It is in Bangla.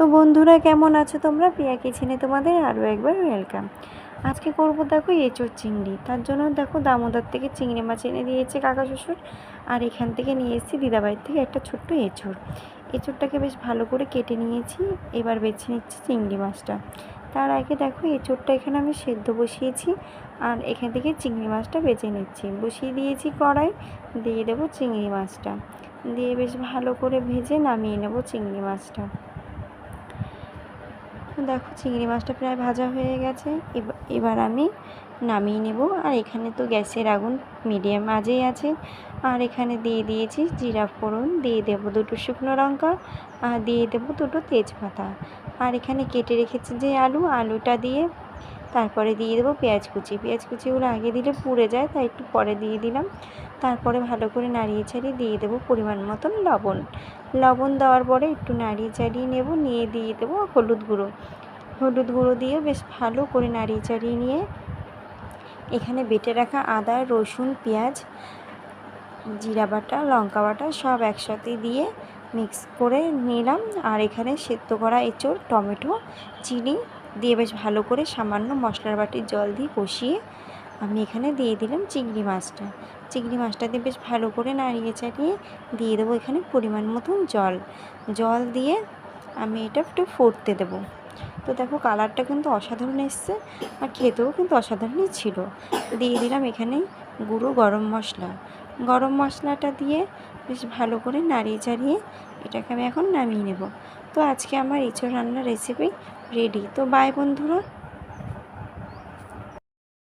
তো বন্ধুরা, কেমন আছো তোমরা? প্রিয়া কিচেনে তোমাদের আরও একবার ওয়েলকাম আজকে করব দেখো এঁচোড় চিংড়ি। তার জন্য দেখো দামোদর থেকে চিংড়ি মাছ এনে দিয়েছে কাকা শ্বশুর। আর এখান থেকে নিয়ে এসেছি দিদাবাড়ির থেকে একটা ছোট্ট এঁচোড় এঁচোড়টাকে বেশ ভালো করে কেটে নিয়েছি, এবার বেছে নিচ্ছি চিংড়ি মাছটা। তার আগে দেখো এঁচোড়টা এখানে আমি সেদ্ধ বসিয়েছি, আর এখান থেকে চিংড়ি মাছটা বেছে নিচ্ছি। বসিয়ে দিয়েছি কড়াই, দিয়ে দেবো চিংড়ি মাছটা। দিয়ে বেশ ভালো করে ভেজে নামিয়ে নেব চিংড়ি মাছটা। দেখো চিংড়ি মাছটা প্রায় ভাজা হয়ে গেছে। এবা- এবার আমি নামিয়ে নেব। আর এখানে তো গ্যাসের আগুন মিডিয়াম আজেই আছে। আর এখানে দিয়ে দিয়েছি জিরা ফোড়ন, দিয়ে দেব দুটো শুকনো লঙ্কা, আর দিয়ে দেব দুটো তেজপাতা। আর এখানে কেটে রেখেছি যে আলু, আলুটা দিয়ে তারপরে দিয়ে দেবো পেঁয়াজ কুচি। পেঁয়াজ কুচিগুলো আগে দিলে পুড়ে যায়, তাই একটু পরে দিয়ে দিলাম। তারপরে ভালো করে নাড়িয়ে ছাড়িয়ে দিয়ে দেবো পরিমাণ মতন লবণ। লবণ দেওয়ার পরে একটু নাড়িয়ে চাড়িয়ে নেব, নিয়ে দিয়ে দেবো হলুদ গুঁড়ো। হলুদ গুঁড়ো দিয়ে বেশ ভালো করে নাড়িয়ে চাড়িয়ে নিয়ে এখানে বেটে রাখা আদা, রসুন, পেঁয়াজ, জিরা বাটা, লঙ্কা বাটা সব একসাথে দিয়ে মিক্স করে নিলাম। আর এখানে সেদ্ধ করা এঁচোড়, টমেটো, চিনি দিয়ে বেশ ভালো করে সামান্য মশলার বাটির জল দিয়ে কষিয়ে আমি এখানে দিয়ে দিলাম চিংড়ি মাছটা। চিংড়ি মাছটা দিয়ে বেশ ভালো করে নাড়িয়ে চাড়িয়ে দিয়ে দেবো এখানে পরিমাণ মতন জল। জল দিয়ে আমি এটা একটু ফুটতে দেবো। তো দেখো কালারটা কিন্তু অসাধারণ এসছে আর খেতেও কিন্তু অসাধারণই ছিল। দিয়ে দিলাম এখানে গুঁড়ো গরম মশলা। গরম মশলাটা দিয়ে বেশ ভালো করে নাড়িয়ে চাড়িয়ে এটাকে আমি এখন নামিয়ে নেব। তো আজকে আমার ইঁচড় রান্নার রেসিপি রেডি তো বাই বন্ধুরা